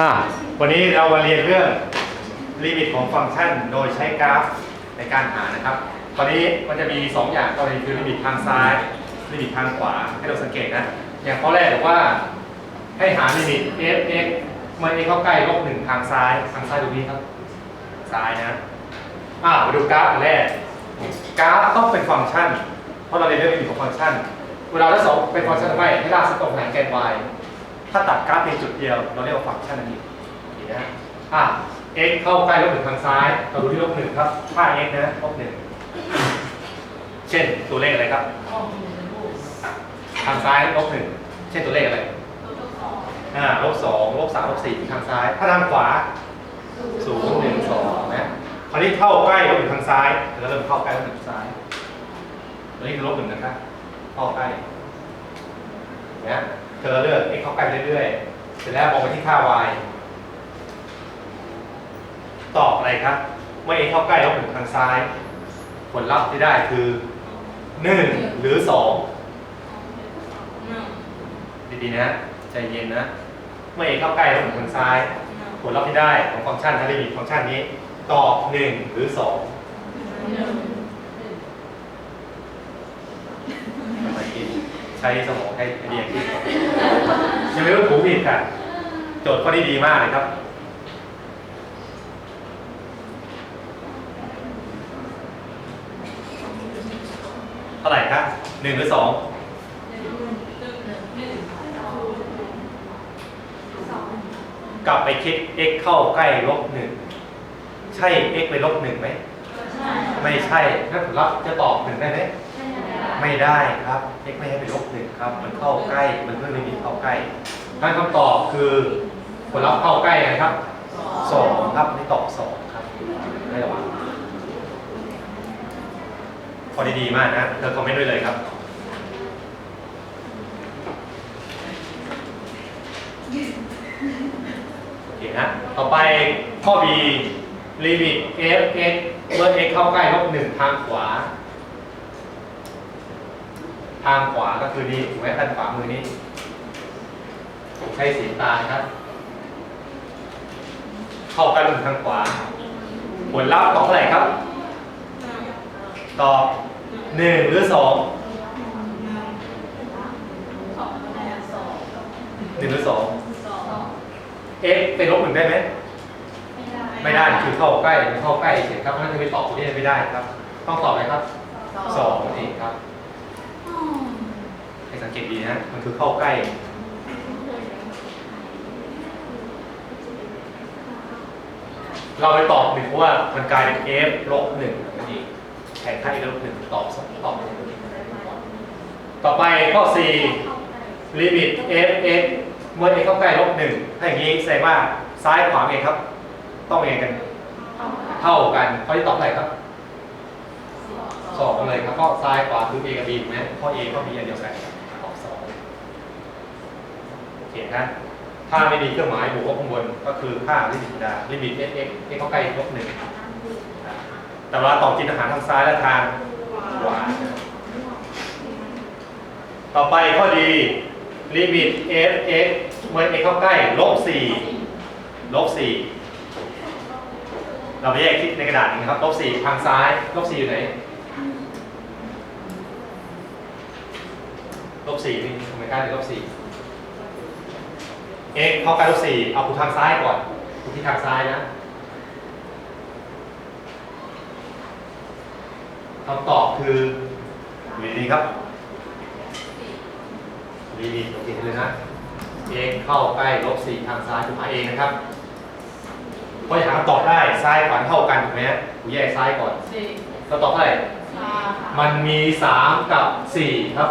อะวันนี้เรามาเรียนเรื่องลิมิตของฟังก์ชัน โดยใช้กราฟในการหานะครับ ตอนนี้มันจะมี 2 อย่างกรณีคือลิมิตทางซ้ายลิมิตทางขวาให้เราสังเกตนะ อย่างข้อแรกบอกว่าให้หาลิมิต f x เมื่อ x เข้าใกล้ลบหนึ่งทางซ้ายทางซ้ายตรงนี้ครับ ซ้ายนะอะมาดูกราฟอันแรกกราฟต้องเป็นฟังก์ชัน เพราะเราเรียนเรื่องลิมิตของฟังก์ชัน เวลาเราสองเป็นฟังก์ชันทำไมให้ลากสตรงหารแกน y ถ้าตัดกราฟเพียงจุดเดียว เราเรียกว่าฟังก์ชันอันนี้เห็นนะอะ x เข้าใกล้ลบหนึ่งทางซ้ายเราดูที่ลบหนึ่งครับค่า x นะลบหนึ่งเช่นตัวเลขอะไรครับ ทางซ้ายลบหนึ่งเช่นตัวเลขอะไรอ่าลบสองลบสามลบสี่ทางซ้าย ถ้าทางขวาศูนย์หนึ่งสองนะคราวนี้เข้าใกล้ลบหนึ่งทางซ้ายเราเริ่มเข้าใกล้ลบหนึ่งทางซ้ายตัวนี้คือลบหนึ่งนะครับเข้าใกล้นะ เธอเลือก x เข้าใกล้เรื่อยๆ เสร็จแล้วมองไปที่ค่า y ตอบอะไรครับ เมื่อ x เข้าใกล้ลบหนึ่งทางซ้าย ผลลัพธ์ที่ได้คือหนึ่งหรือสองดีๆนะ ใจเย็นนะ เมื่อ x เข้าใกล้ลบหนึ่งทางซ้าย ผลลัพธ์ที่ได้ของฟังก์ชันทาริมิตฟังก์ชันนี้ ตอบหนึ่งหรือสองทำไมกินใช้สมองให้เรียนที่ยังไม่รู้ถูกผิดค่ะ โจทย์ข้อนี้ดีมากเลยครับเท่าไหร่ครับหนึ่งหรือสองกลับไปคิด x เข้าใกล้ลบหนึ่งใช่ x ไปลบหนึ่งไหม ไม่ใช่ถ้าผลลัพธ์จะตอบหนึ่งได้ไหม ไม่ได้ครับ x ไม่ให้ไปลบหนึ่งครับ มันเข้าใกล้ มันเพิ่งลิมิตเข้าใกล้นั่นคำตอบคือผลลัพธ์เข้าใกล้นะครับสองครับนี่ตอบสองครับไม่ระวังพอดีๆมากนะ เธอคอมเมนต์ด้วยเลยครับโอเคนะ ต่อไปข้อ b ลิมิต f x เมื่อ x เข้าใกล้ลบหนึ่งทางขวา ทางขวาก็คือนี่ถูกไหมด้านขวามือนี้ ใช้สีตาครับ เข้ากล้ลบหนึ่งทางขวา ผลลัพธ์ตอบเท่าไหร่ครับ ตอบหนึ่งหรือสองหนึ่งหรือสอง x เป็นลบหนึ่งได้ไหมไม่ได้คือเข้าใกล้เข้าใกล้เฉยครับเพราะฉะนั้นจะไปตอบตรงนี้ไม่ได้ครับ ต้องตอบอะไรครับสองนั่ครับ สังเกตดีนะมันคือเข้าใกล้ เราไปตอบหนึ่งเพราะว่ามันกลายเป็น f ลบหนึ่งนั่นเองแทนค่า f ลบหนึ่งตอบสองตอบ ต่อไปข้อ 4 ลิมิต f x เมื่อ x เข้าใกล้ลบหนึ่งถ้าอย่างนี้แสดงว่าซ้ายขวาเองครับ ต้องเองกัน เท่ากันข้อที่ตอบเท่าไรครับสองเลยครับก็ซ้ายขวาคือ a กับ b ถูกไหมข้อ a ข้อ b อันเดียวกันตอบสองโอเค นะถ้าไม่มีเครื่องหมายบวกลบข้างบนก็คือค่าลิมิตธรรมดาลิมิต f x x เข้าใกล้ลบหนึ่งแต่เวลาต่อจินอาหารทางซ้ายและทางขวาต่อไปข้อดีลิมิต f x เมื่อ x เข้าใกล้ลบสี่ลบสี่เราไปแยกคิดในกระดาษนี้ครับลบสี่ทางซ้ายลบสี่อยู่ไหนลบสี่นี่ทำไมกล้าเป็นลบสี่ x เข้าใกล้ลบสี่เอาคูทางซ้ายก่อนคูที่ทางซ้ายนะคำตอบคืออยู่ดีๆครับดีๆโอเคเลยนะ x เข้าใกล้ลบสี่ทางซ้ายถูกหาเองนะครับเพราะอยากหาคำตอบได้ซ้ายขวาเท่ากันถูกไหมฮะกูแยกซ้ายก่อนเราตอบเท่าไหร่มันมีสามกับสี่ครับ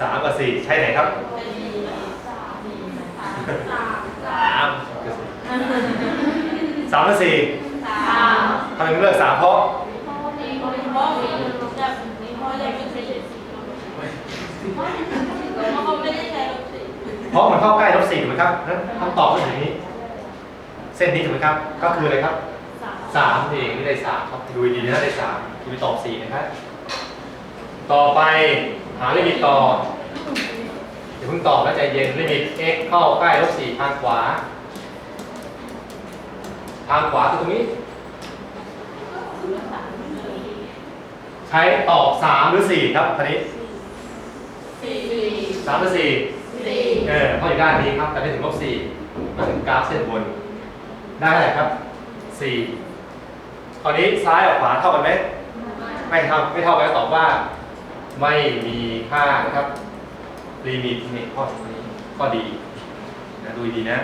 สามกับสี่ใช่ไหนครับ สามสามกับสี่ทำไมถึงเลือกสามเพราะเพราะมันเข้าใกล้ลบสี่ถูกไหมครับนั้นคำตอบก็อยู่นี้ เส้นนี้ถูกไหมครับ ก็คืออะไรครับสามเองไม่ได้สามครับดูดีๆนะได้สามคือไปตอบสี่นะครับ ต่อไปหาลิมิตต่อ เดี๋ยวเพิ่งตอบแล้วใจเย็นลิมิต x เข้าใกล้ลบสี่ทางขวา ทางขวาคือตรงนี้ ใช้ตอบสามหรือสี่ครับคันนี้สี่สามหรือสี่สี่เออเพราะอยู่ด้านนี้ครับ แต่ไม่ถึงลบสี่มาถึงกราฟเส้นบน ได้เท่าไหร่ครับสี่คราวนี้ซ้ายกับขวาเท่ากันไหมไม่เท่าไม่เท่ากันก็ตอบว่า ไม่มีค่านะครับ ลิมิตนี่ข้อนี้ข้อดีนะดูดีนะ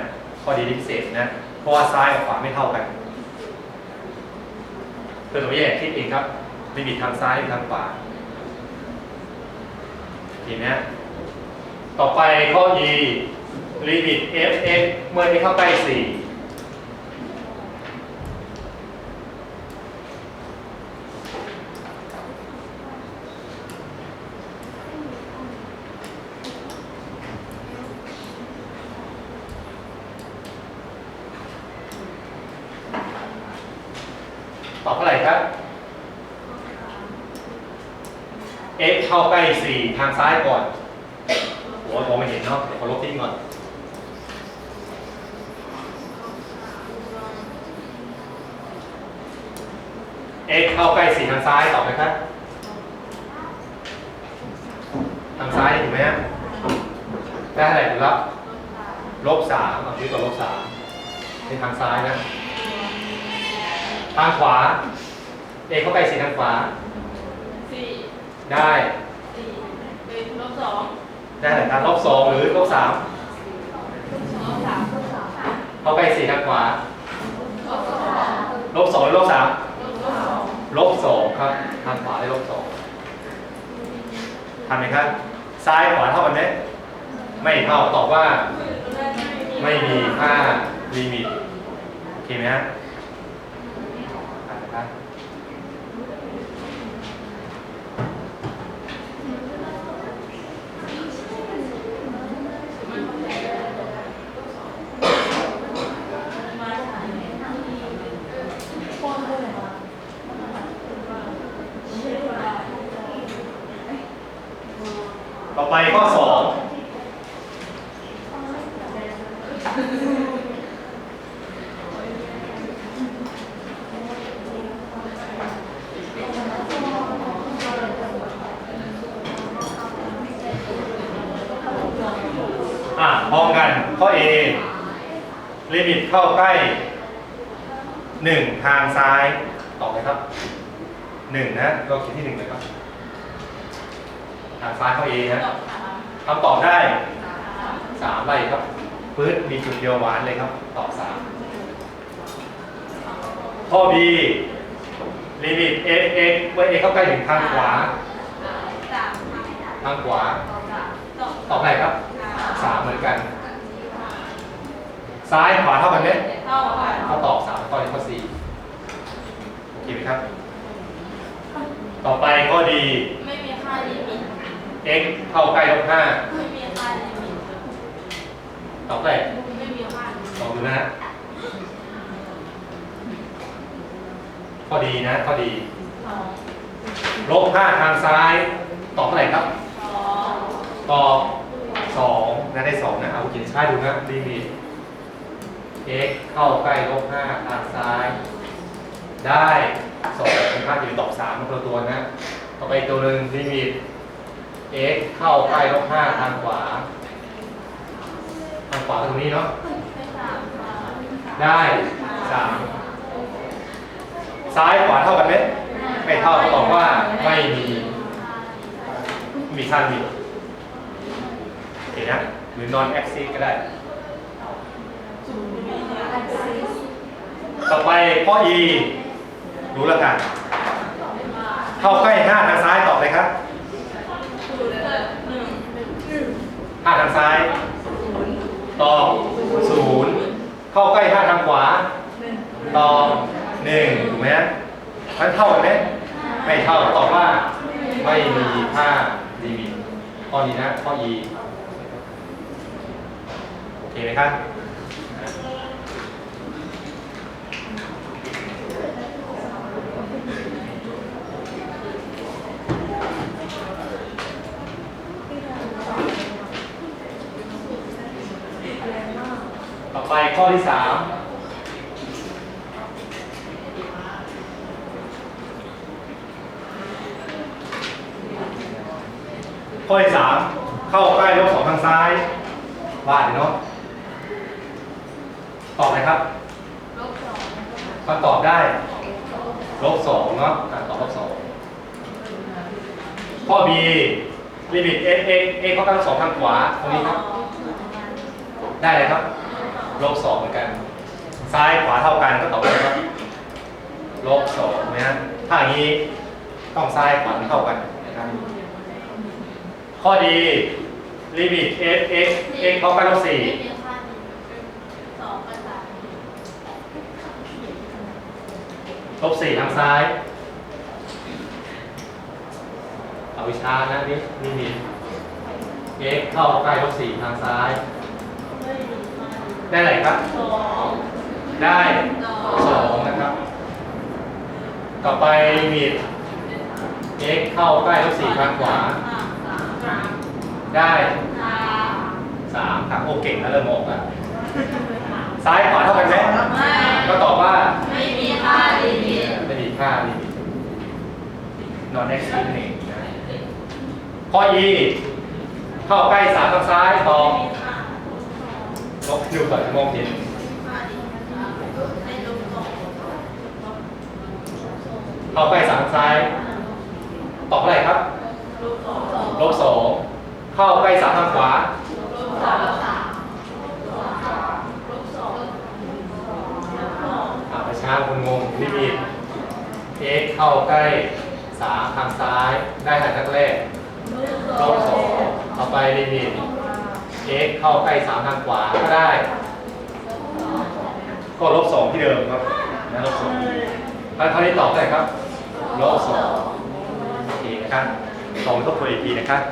ข้อดีที่พิเศษนะ เพราะว่าซ้ายกับขวาไม่เท่ากันเพื่อนผมแยกคิดเองครับลิมิตทางซ้ายทางขวาทีนี้ต่อไปข้อ e ลิมิต f x เมื่อนี้เข้าใกล้4 ตอบเท่าไหร่ครับ x เข้าใกล้4ทางซ้ายก่อนโอ้ยมองไม่เห็นเนาะเดี๋ยวขอลบทิ้งก่อน x เข้าใกล้4ทางซ้ายต่อไหมครับ ทางซ้ายถูกไหมฮะได้เท่าไหร่ถูกแล้วลบสามเอาชีวิตกับลบสามเป็นทางซ้ายนะ ทางขวา เอเข้าไปสีทางขวา ได้สี่เป็นลบสองได้แต่การลบสองหรือลบสามลบสามลบสามเข้าไปสีทางขวาลบสองลบสองหรือลบสามลบสองลบสองครับทางขวาได้ลบสองทันไหมครับซ้ายขวาเท่ากันไหมไม่เท่าตอบว่าไม่มีค่าลิมิตโอเคไหมฮะอ่านนะครับต่อ ไปข้อสองอะพร้อมกันข้อ A ลิมิตเข้าใกล้ 1 ทางซ้ายตอบเลยครับ 1 นะ เราคิดที่1นะครับ ทางซ้ายข้อ A นะตอบสามคำตอบได้สาม3ไรครับปื๊ดมีจุดเดียวหวานเลยครับ ตอบ3ข้อ B ลิมิต f x เมื่อ x เข้าใกล้ถึงทางขวาสามทางขวาตอบสามตอบตอบอะไรครับสาม3เหมือนกัน ซ้ายขวาเท่ากันไหมเท่ากันเขาตอบสามข้อนี้ข้อสี่โอเคไหมครับ ต่อไปข้อดี ไม่มีค่าลิมิต x เข้าใกล้ลบห้าไม่มีค่าลิมิตตอบเลยไม่มีค่าลิมิตตอบดูนะฮะข้อดีนะข้อดี สองลบห้าทางซ้าย ตอบเท่าไหร่ครับ สองตอบสองนะได้สองนะเอาเขียนช้าดูนะลิมิต x เข้าใกล้ลบห้าทางซ้าย ได้สองค่าอยู่ตอบสามมันตัวตัวนะ ต่อไปอีกตัวหนึ่งลิมิต x เข้าใกล้ลบห้าทางขวา ทางขวาตรงนี้เนาะไม่สามค่ะได้สามซ้ายขวาเท่ากันไหมไม่เท่าก็บอกว่าไม่มีไม่มีค่าลิมิตโอเคนะ หรือ non axis ก็ได้ ต่อไปข้อ e รู้แล้วกัน เข้าใกล้5ทางซ้ายตอบเลยครับ ศูนย์เกิดหนึ่ง 5ทางซ้ายศูนย์ตอบ0เข้าใกล้5ทางขวาหนึ่งตอบ1ถูกไหมฮะมันเท่ากันไหมไม่เท่าตอบว่าไม่มีค่าลิมิตข้อนี้นะข้อ e โอเคไหมครับ อไป ข้อที่สามข้อที่สามเข้าใกล้ลบสองทางซ้ายว่าดเนาะตอบไหมครับลบสองคำตอบได้ลบสองเนาะตอบลบสองข้อ B ลิมิต x x x เข้าใกล้ลบสองทางขวาตรงนี้ครับ ได้เลยครับ ลบสองเหมือนกัน ซ้ายขวาเท่ากันก็ตอบได้ครับลบสองนะฮะถ้าอย่างนี้ต้องซ้ายขวาเท่ากันนะครับข้อดีลิมิต f x x เข้ากล้ลบสี่สองกับสามลบสี่ทางซ้ายเอาวิชานะนี่ลิมิต x เข้าใกล้ลบสี่ทางซ้าย ได้ไหนครับ สองได้สองสองนะครับ ต่อไปลิมิต x เข้าใกล้ลบสี่ทางขวาสามสามได้สามสามครับโอเก่งนะเริ่มออกแล้วซ้ายขวาเท่ากันไหมไม่ก็ตอบว่าไม่มีค่าลิมิตไม่มีค่าลิมิต non x นั่นเองนะข้อ e เข้าใกล้สามทางซ้ายตอบ ลบดูก่อนมองเห็นเข้าใกล้สามทางซ้าย ตอบเท่าไรครับ ลบสองเข้าใกล้สามทางขวา อ่าประชาคนงงลิมิต x เข้าใกล้สามทางซ้าย ได้ทางแรกแรกลบสองต่อไปลิมิต x เข้าใกล้สามทางขวาก็ได้ ก็ลบสองที่เดิมครับนะลบสองแล้วคราวนี้ตอบได้ครับลบสองโอเคนะครับลองทบทวนอีกทีนะครับ